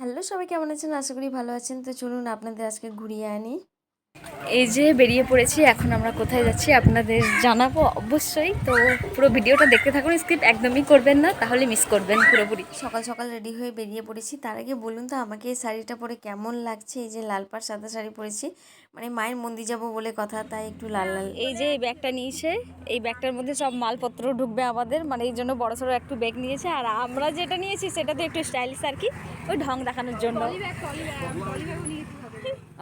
Hello সবাই কেমন আছেন? আশা করি ভালো আছেন। তো চলুন আপনাদের আজকে ঘুরিয়ে আনি। এই যে বেরিয়ে পড়েছি এখন আমরা কোথায় যাচ্ছি আপনাদের জানাব অবশ্যই। তো পুরো ভিডিওটা দেখতে থাকুন স্কিপ একদমই করবেন না তাহলে মিস করবেন পুরোপুরি। সকাল সকাল রেডি হয়ে বেরিয়ে পড়েছি। তার আগে বলুন তো আমাকে এই শাড়িটা পরে কেমন লাগছে? এই যে লাল পাড় সাদা শাড়ি পরেছি। মানে মায়ের মন্দির যাব বলে কথা তাই একটু লাল লাল। এই যে এই ব্যাগটা নিয়েছে এই ব্যাগটার মধ্যে সব মালপত্র ঢুকবে আমাদের। মানে এই জন্য বড় সড়ো একটু ব্যাগ নিয়েছে আর আমরা যেটা নিয়েছি সেটা তো একটু স্টাইলিশ আর কি ওই ঢং দেখানোর জন্য।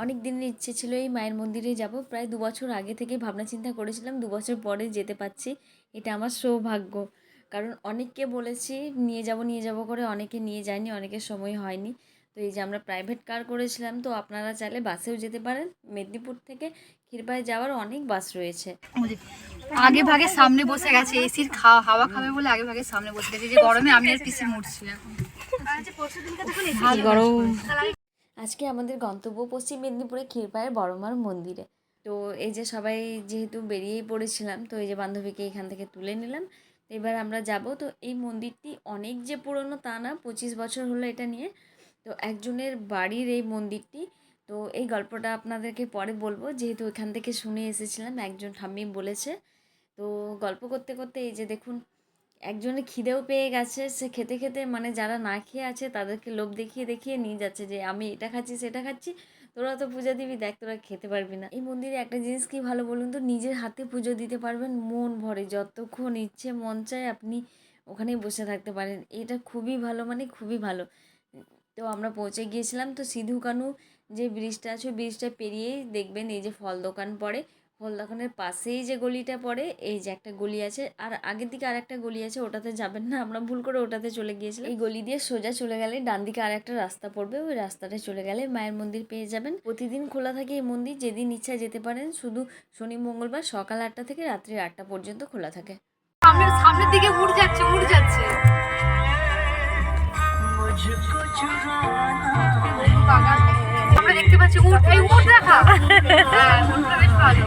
অনেক দিনের ইচ্ছে ছিল এই মায়ের মন্দিরে যাব। প্রায় দু বছর আগে থেকে ভাবনা চিন্তা করেছিলাম দু বছর পরে যেতে পাচ্ছি এটা আমার সৌভাগ্য। কারণ অনেককে বলেছি নিয়ে যাব নিয়ে যাব করে। অনেকে নিয়ে যায়নি অনেকের সময় হয়নি। তো এই যে আমরা প্রাইভেট কার করেছিলাম তো আপনারা চাইলে বাসেও যেতে পারেন। মেদিনীপুর থেকে ক্ষীরপায়ে যাওয়ার অনেক বাস রয়েছে। আগে ভাগে সামনে বসে গেছে এসির খাওয়া হাওয়া খাবে বলে আগে ভাগে সামনে বসে গেছে। যে গরমে আমি আর পিসি মরছি এখন গরম। আজকে আমাদের গন্তব্য পশ্চিম মেদিনীপুরে ক্ষীরপায়ের বড়মার মন্দিরে। তো এই যে সবাই যেহেতু বেরিয়েই পড়েছিলাম, তো এই যে বান্ধবীকে এখান থেকে তুলে নিলাম। তো এবার আমরা যাব। তো এই মন্দিরটি অনেক যে পুরনো তা না, পঁচিশ বছর হলো এটা নিয়ে। তো একজনের বাড়ির এই মন্দিরটি। তো এই গল্পটা আপনাদেরকে পরে বলব। যেহেতু এখান থেকে শুনে এসেছিলাম, একজন ঠাম্মি বলেছে। তো গল্প করতে করতে এই যে দেখুন একজনের খিদেও পেয়ে গেছে, সে খেতে খেতে মানে যারা না খেয়ে আছে তাদেরকে লোভ দেখিয়ে দেখিয়ে নিয়ে যাচ্ছে যে আমি এটা খাচ্ছি, সেটা খাচ্ছি। তোরা তো পূজা দিবি, দেখ তোরা খেতে পারবি না। এই মন্দিরে একটা জিনিস কি ভালো বলুন তো, নিজের হাতে পুজো দিতে পারবেন, মন ভরে, যতক্ষণ ইচ্ছে মন চায় আপনি ওখানেই বসে থাকতে পারেন। এটা খুবই ভালো মানে খুবই ভালো। তো আমরা পৌঁছে গিয়েছিলাম, তো সিধু কানু যে ব্রিজটা আছে ব্রিজটা পেরিয়েই দেখবেন এই যে ফল দোকান পড়ে ফল দোকানের পাশেই যে গলিটা পড়ে, এই যে একটা গলি আছে, আর আগের দিকে আর একটা গলি আছে, ওটাতে যাবেন না, আমরা ভুল করে ওটাতে চলে গিয়েছিলাম। এই গলি দিয়ে সোজা চলে গেলে ডান দিকে আর একটা রাস্তা পড়বে, ওই রাস্তাটা চলে গেলে মায়ের মন্দির পেয়ে যাবেন। প্রতিদিন খোলা থাকে এই মন্দির, যেদিন ইচ্ছা যেতে পারেন, শুধু শনি, মঙ্গলবার সকাল আটটা থেকে রাত্রি আটটা পর্যন্ত খোলা থাকে। সামনের দিকে উড় যাচ্ছে উড় যাচ্ছে। পাচ্ছি উট এই উট ভালো।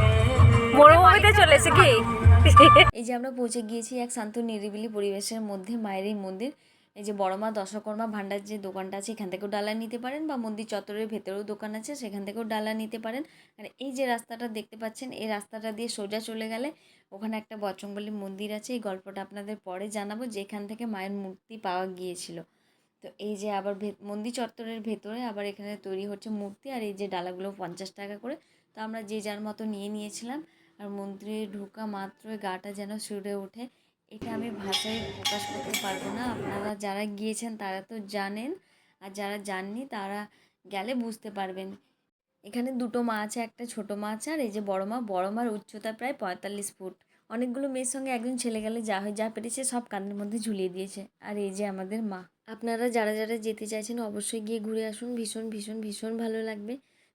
মরুভূমিতে চলে এসে কি? এই যে আমরা পৌঁছে গিয়েছি এক শান্ত নিরিবিলি পরিবেশের মধ্যে মায়ের এই মন্দির। এই যে বড়মা দশকর্মা ভাণ্ডার যে দোকানটা আছে এখান থেকেও ডালা নিতে পারেন বা মন্দির চত্বরের ভেতরেও দোকান আছে সেখান থেকেও ডালা নিতে পারেন। আর এই যে রাস্তাটা দেখতে পাচ্ছেন এই রাস্তাটা দিয়ে সোজা চলে গেলে ওখানে একটা বচঙ্গলি মন্দির আছে। এই গল্পটা আপনাদের পরে জানাব যেখান থেকে মায়ের মূর্তি পাওয়া গিয়েছিল। তো এই যে আবার মন্দির চত্বরের ভেতরে আবার এখানে তৈরি হচ্ছে মূর্তি আর এই যে ডালাগুলো পঞ্চাশ টাকা করে। তো আমরা যে যার মতো নিয়ে নিয়েছিলাম আর মন্দিরে ঢোকা মাত্রই গাটা যেন সুরে ওঠে। এটা আমি ভাষায় প্রকাশ করতে পারব না। আপনারা যারা গিয়েছেন তারা তো জানেন আর যারা যাননি তারা গেলে বুঝতে পারবেন। এখানে দুটো মা আছে একটা ছোট মা আছে আর এই যে বড় মা, বড় মার উচ্চতা প্রায় পঁয়তাল্লিশ ফুট। অনেকগুলো মেয়ের সঙ্গে একজন ছেলে গেলে যা হয়, যা পেরেছে সব কানের মধ্যে ঝুলিয়ে দিয়েছে। আর এই যে আমাদের মা। আপনারা যারা যারা যেতে চাইছেন অবশ্যই গিয়ে ঘুরে আসুন। ভীষণ ভীষণ ভীষণ ভালো লাগবে।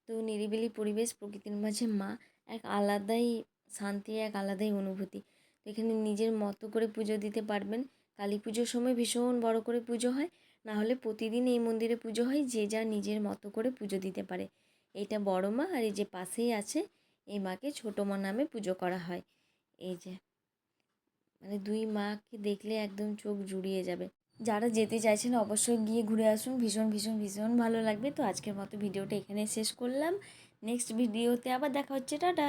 তো নিরিবিলি পরিবেশ, প্রকৃতির মাঝে মা, এক আলাদাই শান্তি, এক আলাদাই অনুভূতি। এখানে নিজের মতো করে পুজো দিতে পারবেন। কালী পুজোর সময় ভীষণ বড় করে পুজো হয়। না হলে প্রতিদিন এই মন্দিরে পুজো হয়, যে যা নিজের মতো করে পুজো দিতে পারে। এইটা বড় মা আর এই যে পাশেই আছে, এই মাকে ছোটো মা নামে পুজো করা হয়। এই যে মানে দুই মাকে দেখলে একদম চোখ জুড়িয়ে যাবে। যারা যেতে চাইছেন অবশ্যই গিয়ে ঘুরে আসুন। ভীষণ ভীষণ ভীষণ ভালো লাগবে। তো আজকের মতো ভিডিওটা এখানে শেষ করলাম। নেক্সট ভিডিওতে আবার দেখা হচ্ছে। টাটা!